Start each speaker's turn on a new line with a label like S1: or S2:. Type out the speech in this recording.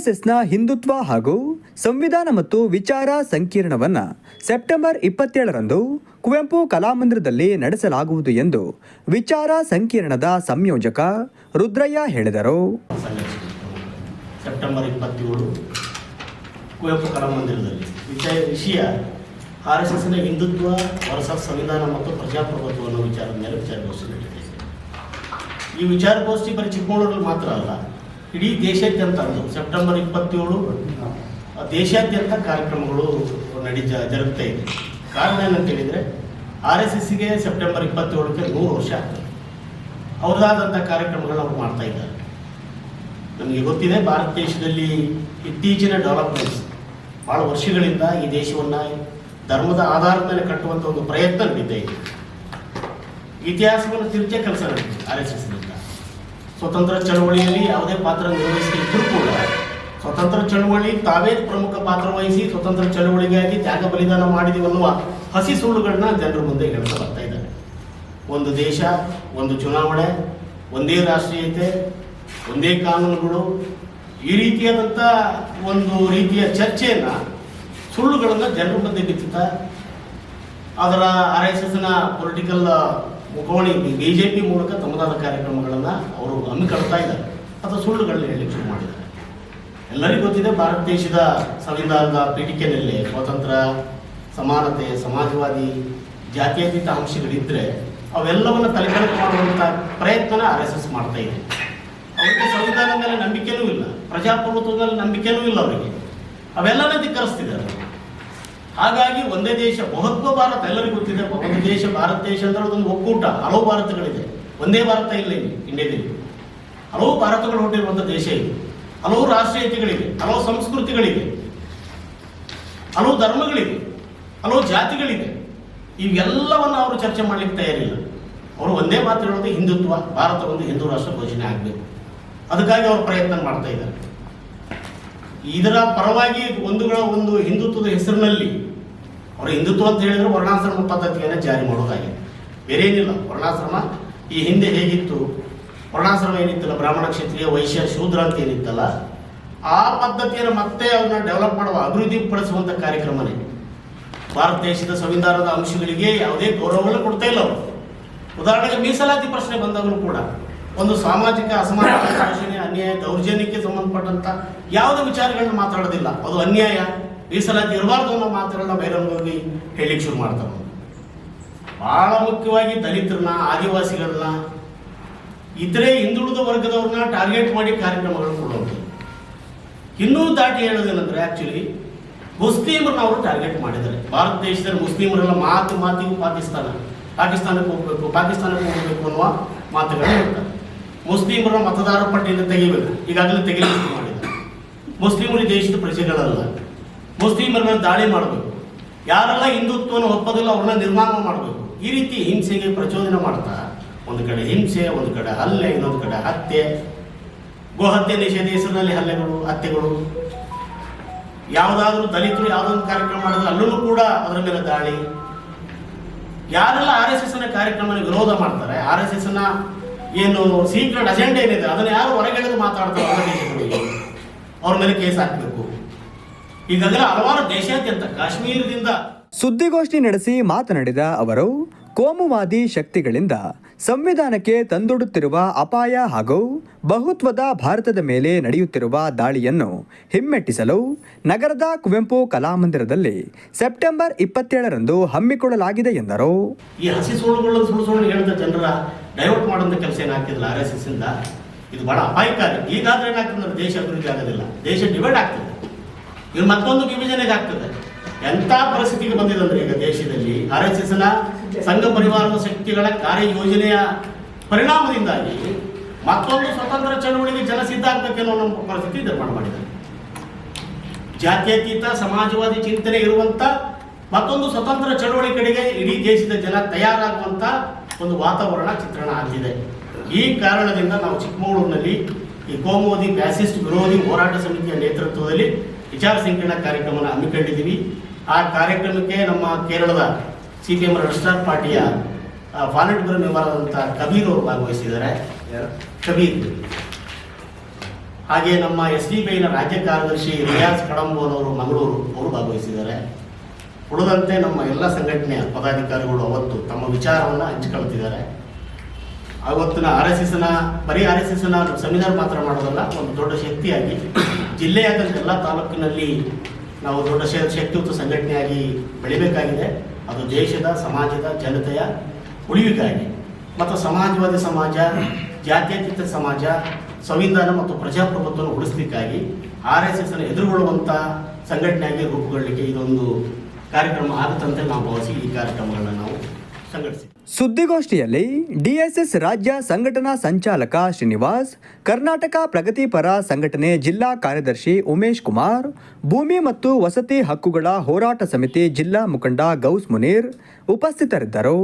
S1: ಆರ್ಎಸ್ಎಸ್ನ ಹಿಂದುತ್ವ ಹಾಗೂ ಸಂವಿಧಾನ ಮತ್ತು ವಿಚಾರ ಸಂಕಿರಣವನ್ನು ಸೆಪ್ಟೆಂಬರ್ ಇಪ್ಪತ್ತೇಳರಂದು ಕುವೆಂಪು ಕಲಾಮಂದಿರದಲ್ಲಿ ನಡೆಸಲಾಗುವುದು ಎಂದು ವಿಚಾರ ಸಂಕಿರಣದ ಸಂಯೋಜಕ ರುದ್ರಯ್ಯ ಹೇಳಿದರು.
S2: ಸೆಪ್ಟೆಂಬರ್ ಇಪ್ಪತ್ತೇಳು ಕುವೆಂಪು ಕಲಾಮಂದಿರದಲ್ಲಿ ವಿಷಯ ವಿಷಯ ಆರ್ ಎಸ್ ಎಸ್ನ ಹಿಂದುತ್ವ ವರ್ಸಸ್ ಸಂವಿಧಾನ ಮತ್ತು ಪ್ರಜಾಪ್ರಭುತ್ವ ಅನ್ನೋ ವಿಚಾರದ ಮೇಲೆ ವಿಚಾರಗೋಷ್ಠಿ ನಡೆಯುತ್ತೆ ಈ ವಿಚಾರಗೋಷ್ಠಿ ಬರೀ ಚಿಕ್ಕಮಗಳೂರಲ್ಲಿ ಮಾತ್ರ ಅಲ್ಲ ಇಡೀ ದೇಶಾದ್ಯಂತ ಅಂದು. ಸೆಪ್ಟೆಂಬರ್ ಇಪ್ಪತ್ತೇಳು ದೇಶಾದ್ಯಂತ ಕಾರ್ಯಕ್ರಮಗಳು ನಡಿ ಜ- ಜರುಗ್ತಾ ಇದೆ. ಕಾರಣ ಏನಂತ ಹೇಳಿದರೆ ಆರ್ ಎಸ್ ಎಸ್ಸಿಗೆ ಸೆಪ್ಟೆಂಬರ್ ಇಪ್ಪತ್ತೇಳಕ್ಕೆ ನೂರು ವರ್ಷ ಆಗ್ತದೆ ಅವ್ರದ್ದಾದಂಥ ಕಾರ್ಯಕ್ರಮಗಳನ್ನ ಅವ್ರು ಮಾಡ್ತಾ ಇದ್ದಾರೆ. ನಮಗೆ ಗೊತ್ತಿದೆ ಭಾರತ ದೇಶದಲ್ಲಿ ಇತ್ತೀಚಿನ ಡೆವಲಪ್ಮೆಂಟ್ಸ್ ಭಾಳ ವರ್ಷಗಳಿಂದ ಈ ದೇಶವನ್ನು ಧರ್ಮದ ಆಧಾರದ ಮೇಲೆ ಕಟ್ಟುವಂಥ ಒಂದು ಪ್ರಯತ್ನ ನಡೀತಾ ಇದೆ. ಇತಿಹಾಸವನ್ನು ತಿರುಚೇ ಕೆಲಸ ನಡೆದಿದೆ ಆರ್ ಎಸ್ ಎಸ್ನಿಂದ ಸ್ವತಂತ್ರ ಚಳವಳಿಯಲ್ಲಿ ಯಾವುದೇ ಪಾತ್ರ ನಿರ್ವಹಿಸಿದ್ರು ಕೂಡ ಸ್ವತಂತ್ರ ಚಳವಳಿ ತಾವೇ ಪ್ರಮುಖ ಪಾತ್ರ ವಹಿಸಿ ಸ್ವತಂತ್ರ ಚಳವಳಿಗಾಗಿ ತ್ಯಾಗ ಬಲಿದಾನ ಮಾಡಿದೆ ಅನ್ನುವ ಹಸಿ ಸುಳ್ಳುಗಳನ್ನ ಜನರ ಮುಂದೆ ಹೇಳ್ತಾ ಬರ್ತಾ ಇದ್ದಾರೆ. ಒಂದು ದೇಶ, ಒಂದು ಚುನಾವಣೆ, ಒಂದೇ ರಾಷ್ಟ್ರೀಯತೆ, ಒಂದೇ ಕಾನೂನುಗಳು, ಈ ರೀತಿಯಾದಂಥ ಒಂದು ರೀತಿಯ ಚರ್ಚೆಯನ್ನು ಸುಳ್ಳುಗಳನ್ನು ಜನರ ಮುಂದೆ ಬಿತ್ತುತ್ತ ಅದರ ಆರ್ ಎಸ್ ಎಸ್ನ ಪೊಲಿಟಿಕಲ್ ಮುಖವಾಣಿ ಬಿ ಜೆ ಪಿ ಮೂಲಕ ತಮ್ಮದಾದ ಕಾರ್ಯಕ್ರಮಗಳನ್ನು ಅವರು ಹಮ್ಮಿಕೊಳ್ತಾ ಇದ್ದಾರೆ. ಅಥವಾ ಸುಳ್ಳುಗಳನ್ನ ಹೇಳಲಿಕ್ಕೆ ಶುರು ಮಾಡಿದ್ದಾರೆ. ಎಲ್ಲರಿಗೂ ಗೊತ್ತಿದೆ, ಭಾರತ ದೇಶದ ಸಂವಿಧಾನದ ಪೀಠಿಕೆಯಲ್ಲಿ ಸ್ವಾತಂತ್ರ್ಯ, ಸಮಾನತೆ, ಸಮಾಜವಾದಿ, ಜಾತ್ಯತೀತ ಅಂಶಗಳಿದ್ದರೆ ಅವೆಲ್ಲವನ್ನು ತಲೆಕೆಳಕು ಮಾಡುವಂಥ ಪ್ರಯತ್ನನ ಆರ್ ಎಸ್ ಎಸ್ ಮಾಡ್ತಾ ಇದೆ. ಅವರಿಗೆ ಸಂವಿಧಾನದ ಮೇಲೆ ನಂಬಿಕೆನೂ ಇಲ್ಲ. ಪ್ರಜಾಪ್ರಭುತ್ವದ ಮೇಲೆ ನಂಬಿಕೆನೂ ಇಲ್ಲ ಅವರಿಗೆ. ಅವೆಲ್ಲವೇ ಧಿಕ್ಕರಿಸ್ತಿದ್ದಾರೆ. ಹಾಗಾಗಿ ಒಂದೇ ದೇಶ ಬಹುತ್ವ ಭಾರತ ಎಲ್ಲರಿಗೂ ಗೊತ್ತಿದೆ. ಒಂದು ದೇಶ, ಭಾರತ ದೇಶ ಅಂದ್ರೆ ಅದೊಂದು ಒಕ್ಕೂಟ. ಹಲವು ಭಾರತಗಳಿದೆ. ಒಂದೇ ಭಾರತ ಇಲ್ಲ ಇಲ್ಲಿ, ಇಂಡಿಯಾದಲ್ಲಿ. ಹಲವು ಭಾರತಗಳು ಹೊಟ್ಟಿರುವಂಥ ದೇಶ ಇದೆ. ಹಲವು ರಾಷ್ಟ್ರೀಯತೆಗಳಿವೆ, ಹಲವು ಸಂಸ್ಕೃತಿಗಳಿವೆ, ಹಲವು ಧರ್ಮಗಳಿವೆ, ಹಲವು ಜಾತಿಗಳಿವೆ. ಇವೆಲ್ಲವನ್ನು ಅವರು ಚರ್ಚೆ ಮಾಡಲಿಕ್ಕೆ ತಯಾರಿಲ್ಲ. ಅವರು ಒಂದೇ ಮಾತು ಹೇಳೋದು ಹಿಂದುತ್ವ, ಭಾರತ ಒಂದು ಹಿಂದೂ ರಾಷ್ಟ್ರ ಘೋಷಣೆ ಆಗಬೇಕು. ಅದಕ್ಕಾಗಿ ಅವರು ಪ್ರಯತ್ನ ಮಾಡ್ತಾ ಇದ್ದಾರೆ. ಇದರ ಪರವಾಗಿ ಒಂದುಗಳ ಒಂದು ಹಿಂದುತ್ವದ ಹೆಸರಿನಲ್ಲಿ ಅವರು ಹಿಂದುತ್ವ ಅಂತ ಹೇಳಿದ್ರೆ ವರ್ಣಾಶ್ರಮ ಪದ್ಧತಿಯನ್ನು ಜಾರಿ ಮಾಡೋದಾಗಿದೆ. ಬೇರೆ ಏನಿಲ್ಲ ವರ್ಣಾಶ್ರಮ ಈ ಹಿಂದೆ ಹೇಗಿತ್ತು? ವರ್ಣಾಶ್ರಮ ಏನಿತ್ತಲ್ಲ? ಬ್ರಾಹ್ಮಣ ಕ್ಷತ್ರಿಯ ವೈಶ್ಯ ಶೂದ್ರ ಅಂತ ಏನಿತ್ತಲ್ಲ? ಆ ಪದ್ಧತಿಯನ್ನು ಮತ್ತೆ ಅವನ್ನ ಡೆವಲಪ್ ಮಾಡುವ, ಅಭಿವೃದ್ಧಿ ಪಡಿಸುವಂಥ ಕಾರ್ಯಕ್ರಮನೇ. ಭಾರತ ದೇಶದ ಸಂವಿಧಾನದ ಅಂಶಗಳಿಗೆ ಯಾವುದೇ ಗೌರವವನ್ನು ಕೊಡ್ತಾ ಇಲ್ಲ ಅವರು. ಉದಾಹರಣೆಗೆ ಮೀಸಲಾತಿ ಪ್ರಶ್ನೆ ಬಂದಾಗಲೂ ಕೂಡ ಒಂದು ಸಾಮಾಜಿಕ ಅಸಮಾನತೆ ಶೋಷಣೆ ಅನ್ಯಾಯ, ದೌರ್ಜನ್ಯಕ್ಕೆ ಸಂಬಂಧಪಟ್ಟಂತ ಯಾವುದೇ ವಿಚಾರಗಳನ್ನ ಮಾತಾಡೋದಿಲ್ಲ. ಅದು ಅನ್ಯಾಯ, ಮೀಸಲಾತಿ ಇರಬಾರ್ದು ಅನ್ನೋ ಮಾತುಗಳನ್ನ ಬಹಿರಂಗವಾಗಿ ಹೇಳಿಕ್ ಶುರು ಮಾಡ್ತಾರೆ. ಬಹಳ ಮುಖ್ಯವಾಗಿ ದಲಿತರನ್ನ, ಆದಿವಾಸಿಗಳನ್ನ, ಇತರೆ ಹಿಂದುಳಿದ ವರ್ಗದವ್ರನ್ನ ಟಾರ್ಗೆಟ್ ಮಾಡಿ ಕಾರ್ಯಕ್ರಮಗಳು ಕೊಡೋದು. ಇನ್ನೂ ದಾಟಿ ಹೇಳೋದೇನಂದ್ರೆ ಆಕ್ಚುಲಿ ಮುಸ್ಲಿಮರನ್ನ ಅವರು ಟಾರ್ಗೆಟ್ ಮಾಡಿದ್ದಾರೆ. ಭಾರತ ದೇಶದಲ್ಲಿ ಮುಸ್ಲಿಮರೆಲ್ಲ ಮಾತು, ಮಾತಿಗೂ ಪಾಕಿಸ್ತಾನ. ಪಾಕಿಸ್ತಾನಕ್ಕೆ ಹೋಗ್ಬೇಕು ಪಾಕಿಸ್ತಾನಕ್ಕೆ ಹೋಗ್ಬೇಕು ಅನ್ನುವ ಮಾತುಗಳನ್ನ ಹೇಳ್ತಾರೆ. ಮುಸ್ಲಿಮರ ಮತದಾರ ಪಟ್ಟಿಯಿಂದ ತೆಗಿಬೇಕು ಈಗಾಗಲೇ ತೆಗಿಲಿಕ್ಕೆ ಶುರು ಮಾಡಿದ್ದಾರೆ ಮುಸ್ಲಿಮರು ದೇಶದ ಪ್ರಜೆಗಳಲ್ಲ. ಮುಸ್ಲಿಮರ ಮೇಲೆ ದಾಳಿ ಮಾಡಬೇಕು. ಯಾರೆಲ್ಲ ಹಿಂದುತ್ವವನ್ನು ಒಪ್ಪೋದಿಲ್ಲ, ಅವ್ರನ್ನ ನಿರ್ಮಾಣ ಮಾಡಬೇಕು. ಈ ರೀತಿ ಹಿಂಸೆಗೆ ಪ್ರಚೋದನೆ ಮಾಡ್ತಾ, ಒಂದು ಕಡೆ ಹಿಂಸೆ, ಒಂದು ಕಡೆ ಹಲ್ಲೆ, ಇನ್ನೊಂದು ಕಡೆ ಹತ್ಯೆ, ಗೋಹತ್ಯೆ ನಿಷೇಧ ಹೆಸರಿನಲ್ಲಿ ಹಲ್ಲೆಗಳು, ಹತ್ಯೆಗಳು. ಯಾವುದಾದ್ರೂ ದಲಿತರು ಯಾವುದೊಂದು ಕಾರ್ಯಕ್ರಮ ಮಾಡಿದ್ರೆ ಅಲ್ಲೂ ಕೂಡ ಅದರ ಮೇಲೆ ದಾಳಿ. ಯಾರೆಲ್ಲ ಆರ್ ಎಸ್ ಎಸ್ನ ಕಾರ್ಯಕ್ರಮ ವಿರೋಧ ಮಾಡ್ತಾರೆ, ಆರ್ ಎಸ್ ಎಸ್ನ ಏನು ಸೀಕ್ರೆಟ್ ಅಜೆಂಡಾ ಏನಿದೆ? ಅದನ್ನ ಯಾರು ಹೊರಗೆಳೆದು ಮಾತಾಡ್ತಾರೆ ಅವ್ರ ಮೇಲೆ ಕೇಸ್ ಹಾಕಬೇಕು. ಈಗಾಗಲೇ ಹಲವಾರು ದೇಶಾದ್ಯಂತ ಕಾಶ್ಮೀರದಿಂದ
S1: ಸುದ್ದಿಗೋಷ್ಠಿ ನಡೆಸಿ ಮಾತನಾಡಿದ ಅವರು, ಕೋಮುವಾದಿ ಶಕ್ತಿಗಳಿಂದ ಸಂವಿಧಾನಕ್ಕೆ ತಂದೊಡುತ್ತಿರುವ ಅಪಾಯ ಹಾಗೂ ಬಹುತ್ವದ ಭಾರತದ ಮೇಲೆ ನಡೆಯುತ್ತಿರುವ ದಾಳಿಯನ್ನು ಹಿಮ್ಮೆಟ್ಟಿಸಲು ನಗರದ ಕುವೆಂಪು ಕಲಾಮಂದಿರದಲ್ಲಿ ಸೆಪ್ಟೆಂಬರ್ ಇಪ್ಪತ್ತೇಳರಂದು ಹಮ್ಮಿಕೊಳ್ಳಲಾಗಿದೆ ಎಂದರು.
S2: ಈ ಹಸಿ ಸುಳ್ಳುಗಳನ್ನು ಸುಳ್ಳು ಸುಳ್ಳು ಹೇಳಿದ ಜನರ ಡೈವರ್ಟ್ ಮಾಡುವಂಥ ಕೆಲಸ ಏನಾಗ್ತಿಲ್ಲ ಆರ್ ಎಸ್ ಎಸ್ ಇಂದ? ಇದು ಬಹಳ ಅಪಾಯಕಾರಿ. ಈಗಾದ್ರೆ ಏನಾಗ್ತದೆ ದೇಶ ಅಭಿವೃದ್ಧಿ ಆಗೋದಿಲ್ಲ. ದೇಶ ಡಿವೈಡ್ ಆಗ್ತದೆ. ಇದು ಮತ್ತೊಂದು ವಿಭಜನೆಗೆ ಆಗ್ತದೆ. ಎಂತ ಪರಿಸ್ಥಿತಿಗೆ ಬಂದಿದೆ ಅಂದ್ರೆ ಈಗ ದೇಶದಲ್ಲಿ ಆರ್ ಎಸ್ ಎಸ್ನ ಸಂಘ ಪರಿವಾರದ ಶಕ್ತಿಗಳ ಕಾರ್ಯಯೋಜನೆಯ ಪರಿಣಾಮದಿಂದಾಗಿ ಮತ್ತೊಂದು ಸ್ವತಂತ್ರ ಚಳವಳಿಗೆ ಜನ ಸಿದ್ಧ ನಮ್ಮ ಪರಿಸ್ಥಿತಿ ನಿರ್ಮಾಣ ಮಾಡಿದೆ ಜಾತ್ಯತೀತ, ಸಮಾಜವಾದಿ ಚಿಂತನೆ ಇರುವಂತ ಮತ್ತೊಂದು ಸ್ವತಂತ್ರ ಚಳವಳಿ ಕಡೆಗೆ ಇಡೀ ದೇಶದ ಜನ ತಯಾರಾಗುವಂತ ಒಂದು ವಾತಾವರಣ ಚಿತ್ರಣ ಆಗಿದೆ ಈ ಕಾರಣದಿಂದ ನಾವು ಚಿಕ್ಕಮಗಳೂರಿನಲ್ಲಿ ಈ ಕೋಮುವಾದಿ ಫ್ಯಾಸಿಸ್ಟ್ ವಿರೋಧಿ ಹೋರಾಟ ಸಮಿತಿಯ ನೇತೃತ್ವದಲ್ಲಿ ವಿಚಾರ ಸಂಕಿರಣ ಕಾರ್ಯಕ್ರಮವನ್ನು ಹಮ್ಮಿಕೊಂಡಿದ್ದೀವಿ. ಆ ಕಾರ್ಯಕ್ರಮಕ್ಕೆ ನಮ್ಮ ಕೇರಳದ ಸಿ ಪಿ ಎಂ ರಿಜಿಸ್ಟಾರ್ ಪಾರ್ಟಿಯ ಫಾಲೆಟ್ ಬರೋ ಮೆಂಬರ್ ಆದಂಥ ಕಬೀರ್ ಅವರು ಭಾಗವಹಿಸಿದ್ದಾರೆ. ಕಬೀರ್. ಹಾಗೆ ನಮ್ಮ ಎಸ್ ಡಿ ಪಿ ನ ರಾಜ್ಯ ಕಾರ್ಯದರ್ಶಿ ರಿಯಾಜ್ ಕಡಂಬೋನ್ ಅವರು ಮಂಗಳೂರು ಅವರು ಭಾಗವಹಿಸಿದ್ದಾರೆ. ಉಳಿದಂತೆ ನಮ್ಮ ಎಲ್ಲ ಸಂಘಟನೆಯ ಪದಾಧಿಕಾರಿಗಳು ಅವತ್ತು ತಮ್ಮ ವಿಚಾರವನ್ನು ಹಂಚಿಕೊಳ್ತಿದ್ದಾರೆ. ಅವತ್ತಿನ ಆರ್ ಎಸ್ ಎಸ್ನ ಬರೀ ಆರ್ ಎಸ್ ಎಸ್ನ ಸಂವಿಧಾನ ಮಾತ್ರ ಮಾಡೋದಲ್ಲ ಒಂದು ದೊಡ್ಡ ಶಕ್ತಿಯಾಗಿ ಜಿಲ್ಲೆಯಾದಂಥ ಎಲ್ಲ ತಾಲೂಕಿನಲ್ಲಿ ನಾವು ದೊಡ್ಡ ಶಕ್ತಿಯುತ ಸಂಘಟನೆಯಾಗಿ ಬೆಳಿಬೇಕಾಗಿದೆ. ಅದು ದೇಶದ, ಸಮಾಜದ ಜನತೆಯ ಉಳಿವಿಗಾಗಿ. ಮತ್ತು ಸಮಾಜವಾದಿ ಸಮಾಜ, ಜಾತ್ಯತೀತ ಸಮಾಜ, ಸಂವಿಧಾನ ಮತ್ತು ಪ್ರಜಾಪ್ರಭುತ್ವವನ್ನು ಉಳಿಸಲಿಕ್ಕಾಗಿ ಆರ್ ಎಸ್ ಎಸ್ನ ಎದುರುಗೊಳ್ಳುವಂಥ ಸಂಘಟನೆಯಾಗಿ ರೂಪುಗೊಳ್ಳಲಿಕ್ಕೆ ಇದೊಂದು ಕಾರ್ಯಕ್ರಮ ಆಗುತ್ತಂತೆ ನಾವು ಭಾವಿಸಿ ಈ ಕಾರ್ಯಕ್ರಮಗಳನ್ನು ನಾವು ಸಂಘಟಿಸಿ.
S1: ಸುದ್ದಿಗೋಷ್ಠಿಯಲ್ಲಿ ಡಿಎಸ್ಎಸ್ ರಾಜ್ಯ ಸಂಘಟನಾ ಸಂಚಾಲಕ ಶ್ರೀನಿವಾಸ್, ಕರ್ನಾಟಕ ಪ್ರಗತಿಪರ ಸಂಘಟನೆ ಜಿಲ್ಲಾ ಕಾರ್ಯದರ್ಶಿ ಉಮೇಶ್ ಕುಮಾರ್, ಭೂಮಿ ಮತ್ತು ವಸತಿ ಹಕ್ಕುಗಳ ಹೋರಾಟ ಸಮಿತಿ ಜಿಲ್ಲಾ ಮುಖಂಡ ಗೌಸ್ ಮುನೀರ್ ಉಪಸ್ಥಿತರಿದ್ದರು.